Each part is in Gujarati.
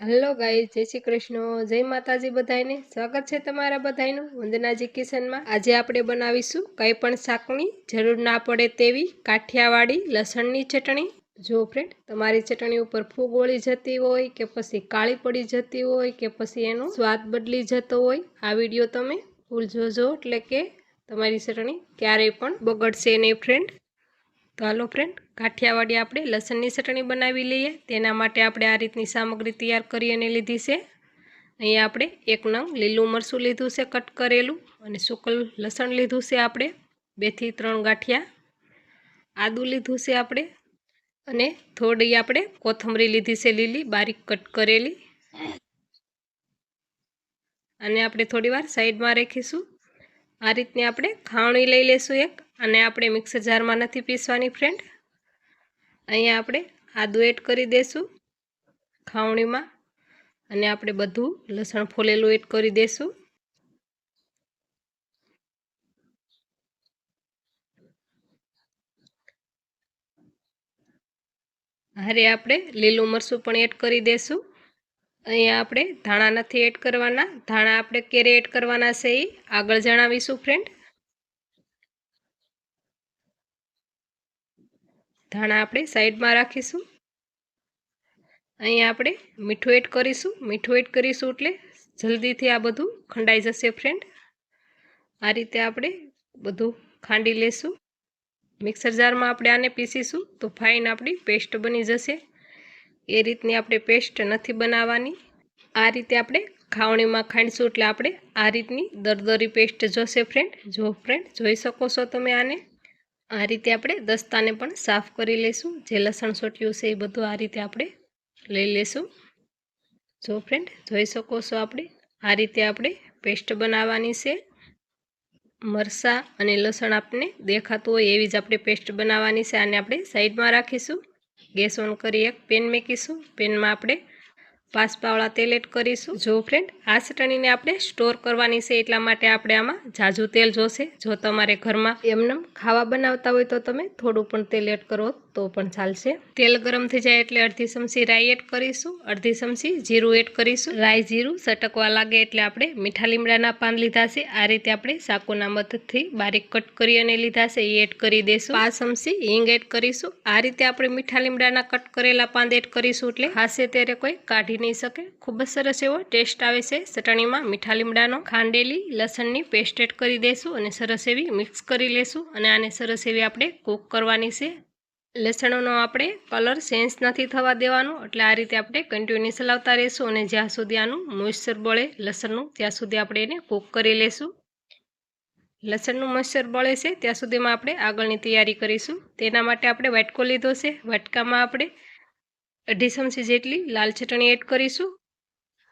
હેલો ગાઈ જય શ્રી કૃષ્ણ. જય માતાજી બધાને સ્વાગત છે તમારા બધાનું વંદનાજી કિચનમાં આજે આપણે બનાવીશું કંઈ પણ શાકની જરૂર ના પડે તેવી કાઠિયાવાડી લસણની ચટણી. જો ફ્રેન્ડ તમારી ચટણી ઉપર ફૂગ વળી જતી હોય કે પછી કાળી પડી જતી હોય કે પછી એનો સ્વાદ બદલી જતો હોય, આ વીડિયો તમે ફૂલ જોજો એટલે કે તમારી ચટણી ક્યારેય પણ બગડશે નહીં ફ્રેન્ડ તો હાલો ફ્રેન્ડ કાઠિયાવાડી આપણે લસણની ચટણી બનાવી લઈએ. તેના માટે આપણે આ રીતની સામગ્રી તૈયાર કરી અને લીધી છે. અહીંયા આપણે એક નંગ લીલું મરચું લીધું છે કટ કરેલું અને સુકલ લસણ લીધું છે આપણે બેથી ત્રણ ગાંઠિયા. આદું લીધું છે આપણે અને થોડી આપણે કોથમરી લીધી છે લીલી, બારીક કટ કરેલી. અને આપણે થોડી વાર સાઈડમાં રાખીશું. આ રીતની આપણે ખાવણી લઈ લેશું એક અને આપણે મિક્સર જારમાં નથી પીસવાની ફ્રેન્ડ અહીંયા આપણે આદું એડ કરી દઈશું ખાવણીમાં અને આપણે બધું લસણ ફોલેલું એડ કરી દઈશું હારે આપણે લીલું મરચું પણ એડ કરી દઈશું અહીંયા આપણે ધાણા નથી એડ કરવાના. ધાણા આપણે ક્યારે એડ કરવાના છે એ આગળ જણાવીશું ફ્રેન્ડ ધાણા આપણે સાઈડમાં રાખીશું. અહીંયા આપણે મીઠું એડ કરીશું. મીઠું એડ કરીશું એટલે જલ્દીથી આ બધું ખંડાઈ જશે ફ્રેન્ડ આ રીતે આપણે બધું ખાંડી લેશું. મિક્સર જારમાં આપણે આને પીસીશું તો ફાઇન આપણી પેસ્ટ બની જશે. એ રીતની આપણે પેસ્ટ નથી બનાવવાની. આ રીતે આપણે ખાવણીમાં ખાંડશું એટલે આપણે આ રીતની દરદરી પેસ્ટ જોશે ફ્રેન્ડ જો ફ્રેન્ડ જોઈ શકો છો તમે આને. આ રીતે આપણે દસ્તાને પણ સાફ કરી લઈશું જે લસણ સોટ્યું છે એ બધું આ રીતે આપણે લઈ લઈશું જો ફ્રેન્ડ જોઈ શકો છો આપણે, આ રીતે આપણે પેસ્ટ બનાવવાની છે. મરસા અને લસણ આપને દેખાતું હોય એવી જ આપણે પેસ્ટ બનાવવાની છે. આને આપણે સાઈડમાં રાખીશું. ગેસ ઓન કરી એક પેન મૂકીશું. પેનમાં આપણે પાંચ પાવડા તેલ એડ કરીશું. જો ફ્રેન્ડ આ ચટણીને આપણે સ્ટોર કરવાની છે એટલા માટે આપણે આમાં ઝાઝું તેલ જોશે. જો તમારે ઘરમાં એમનેમ ખાવા બનાવતા હોય તો તમે થોડું પણ તેલ એડ કરો. તો પણ ચાલશે. તેલ ગરમ થઈ જાય એટલે અડધી ચમચી રાઈ એડ કરીશું. અડધી ચમચી જીરું એડ કરીશું. રાઈ જીરું સટકવા લાગે એટલે આપણે મીઠા લીમડાના પાન લીધા છે. આ રીતે આપણે સાકુના મદદથી બારીક કટ કરી અને લીધા છે. એ એડ કરી દઈશું પાંચ ચમચી હિંગ એડ કરીશું. આ રીતે આપણે મીઠા લીમડાના કટ કરેલા પાન એડ કરીશું એટલે ખાસે ત્યારે કોઈ કાઢી નહીં શકે. ખૂબ જ સરસ એવો ટેસ્ટ આવે છે ચટણીમાં મીઠા લીમડાનો. ખાંડેલી લસણની પેસ્ટ એડ કરી દઈશું અને સરસ એવી મિક્સ કરી લેશું અને આને સરસ એવી આપણે કૂક કરવાની છે. લસણનો આપણે કલર ચેન્જ નથી થવા દેવાનો. એટલે આ રીતે આપણે કન્ટિન્યુઅસ ચલાવતા રહીશું અને જ્યાં સુધી આનું મોઇશ્ચર બળે લસણનું, ત્યાં સુધી આપણે એને કૂક કરી લેશું. લસણનું મોઇશ્ચર બળે છે, ત્યાં સુધીમાં આપણે આગળની તૈયારી કરીશું. તેના માટે આપણે વાટકો લીધો છે. વાટકામાં આપણે અઢી ચમચી જેટલી લાલ ચટણી એડ કરીશું.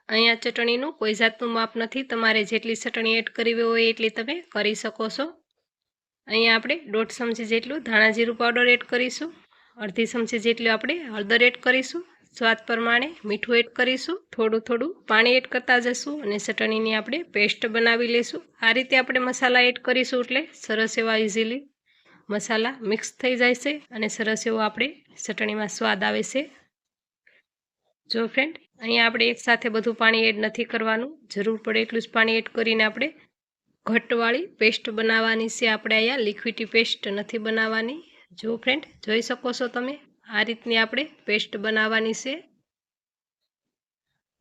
અહીંયા ચટણીનું કોઈ જાતનું માપ નથી. તમારે જેટલી ચટણી એડ કરવી હોય એટલી તમે કરી શકો છો. અહીંયા આપણે દોઢ ચમચી જેટલું ધાણા જીરું પાવડર એડ કરીશું. અડધી ચમચી જેટલું આપણે હળદર એડ કરીશું. સ્વાદ પ્રમાણે મીઠું એડ કરીશું. થોડું થોડું પાણી એડ કરતા જશું અને ચટણીની આપણે પેસ્ટ બનાવી લઈશું આ રીતે આપણે મસાલા એડ કરીશું એટલે સરસ એવા ઇઝીલી મસાલા મિક્સ થઈ જાય છે અને સરસ એવો આપણે ચટણીમાં સ્વાદ આવે છે. જો ફ્રેન્ડ અહીંયા આપણે એકસાથે બધું પાણી એડ નથી કરવાનું. જરૂર પડે એટલું જ પાણી એડ કરીને આપણે ઘટવાળી પેસ્ટ બનાવવાની છે આપણે અહીંયા. લિક્વિડી પેસ્ટ નથી બનાવવાની. જો ફ્રેન્ડ જોઈ શકો છો તમે? આ રીતની આપણે પેસ્ટ બનાવવાની છે.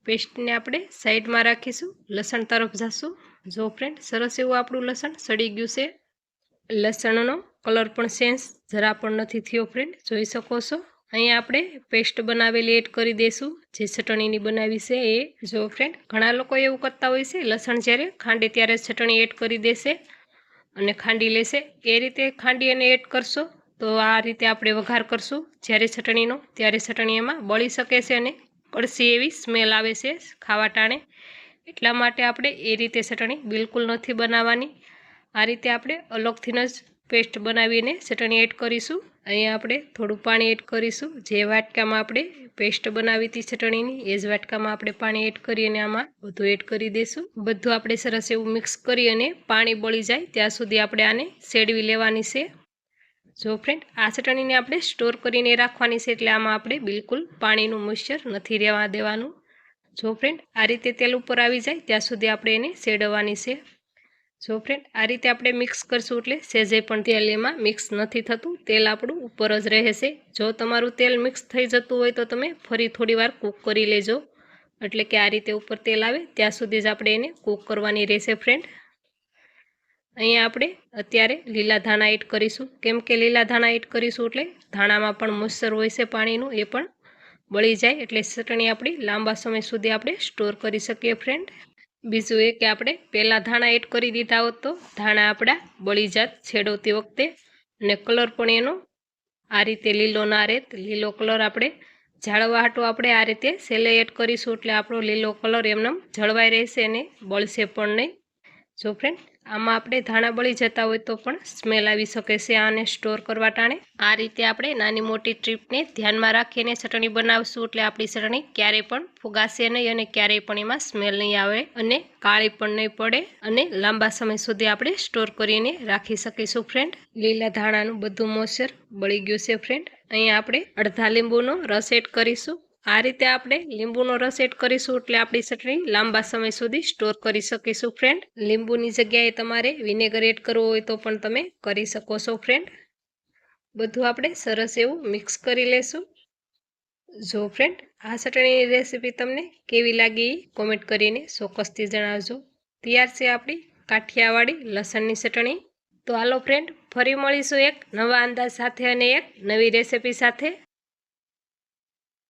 પેસ્ટને આપણે સાઈડમાં રાખીશું. લસણ તરફ જશું. જો ફ્રેન્ડ સરસ એવું આપણું લસણ સડી ગયું છે. લસણનો કલર પણ સેન્સ જરા પણ નથી થયો ફ્રેન્ડ જોઈ શકો છો? અહીંયા આપણે પેસ્ટ બનાવેલી એડ કરી દઈશું જે ચટણીની બનાવી છે એ, જો ફ્રેન્ડ ઘણા લોકો એવું કરતા હોય છે, લસણ જ્યારે ખાંડે ત્યારે ચટણી એડ કરી દેશે અને ખાંડી લેશે. એ રીતે ખાંડી અને એડ કરશો તો આ રીતે આપણે વઘાર કરશું. જ્યારે ચટણીનો, ત્યારે ચટણી એમાં બળી શકે છે અને કડસી એવી સ્મેલ આવે છે ખાવા ટાણે. એટલા માટે આપણે એ રીતે ચટણી બિલકુલ નથી બનાવવાની. આ રીતે આપણે અલગથી જ પેસ્ટ બનાવીને ચટણી એડ કરીશું. અહીંયા આપણે થોડું પાણી એડ કરીશું. જે વાટકામાં આપણે પેસ્ટ બનાવી હતી ચટણીની, એ જ વાટકામાં આપણે પાણી એડ કરી અને આમાં બધું એડ કરી દઈશું. બધું આપણે સરસ એવું મિક્સ કરી અને પાણી બળી જાય ત્યાં સુધી આપણે આને સેડવી લેવાની છે. જો ફ્રેન્ડ આ ચટણીને આપણે સ્ટોર કરીને રાખવાની છે એટલે આમાં આપણે બિલકુલ પાણીનું મોઇશ્ચર નથી રહેવા દેવાનું. જો ફ્રેન્ડ આ રીતે તેલ ઉપર આવી જાય ત્યાં સુધી આપણે એને શેડવવાની છે. જો ફ્રેન્ડ આ રીતે આપણે મિક્સ કરશું એટલે સેજે પણ તેલ એમાં મિક્સ નથી થતું. તેલ આપણું ઉપર જ રહેશે. જો તમારું તેલ મિક્સ થઈ જતું હોય તો તમે ફરી થોડી વાર કૂક કરી લેજો. એટલે કે આ રીતે ઉપર તેલ આવે, ત્યાં સુધી જ આપણે એને કૂક કરવાની રહેશે ફ્રેન્ડ અહીંયા આપણે અત્યારે લીલા ધાણા એડ કરીશું. કેમ કે લીલા ધાણા એડ કરીશું એટલે ધાણામાં પણ મોઈશ્ચર હોય છે પાણીનું, એ પણ બળી જાય. એટલે ચટણી આપણી લાંબા સમય સુધી આપણે સ્ટોર કરી શકીએ ફ્રેન્ડ બીજું એ કે આપણે પહેલાં ધાણા એડ કરી દીધા હોત તો ધાણા આપણા બળી જાત છેડવતી વખતે અને કલર પણ એનો આ રીતે લીલો ના રહે લીલો કલર આપણે જાળવા હાટો આપણે આ રીતે સેલે એડ કરીશું એટલે આપણો લીલો કલર એમને જળવાઈ રહેશે અને બળશે પણ નહીં. જો ફ્રેન્ડ આમાં આપણે ધાણા બળી જતા હોય તો પણ સ્મેલ આવી શકે છે આને સ્ટોર કરવા ટાણે. આ રીતે આપણે નાની મોટી ટ્રીપને ધ્યાનમાં રાખીને ચટણી બનાવશું એટલે આપણી ચટણી ક્યારેય પણ ફુગાશે નહીં અને ક્યારેય પણ એમાં સ્મેલ નહીં આવે અને કાળી પણ નહીં પડે અને લાંબા સમય સુધી આપણે સ્ટોર કરીને રાખી શકીશું ફ્રેન્ડ લીલા ધાણાનું બધું મોસર બળી ગયું છે ફ્રેન્ડ અહીંયા આપણે અડધા લીંબુનો રસ એડ કરીશું. આ રીતે આપણે લીંબુનો રસ એડ કરીશું એટલે આપણી ચટણી લાંબા સમય સુધી સ્ટોર કરી શકીશું ફ્રેન્ડ લીંબુની જગ્યાએ તમારે વિનેગર એડ કરવો હોય તો પણ તમે કરી શકો છો ફ્રેન્ડ બધું આપણે સરસ એવું મિક્સ કરી લેશું. જો ફ્રેન્ડ આ ચટણીની રેસીપી તમને કેવી લાગી કોમેન્ટ કરીને ચોક્કસથી જણાવજો. તૈયાર છે આપણી કાઠિયાવાડી લસણની ચટણી. તો હાલો ફ્રેન્ડ ફરી મળીશું એક નવા અંદાજ સાથે અને એક નવી રેસીપી સાથે.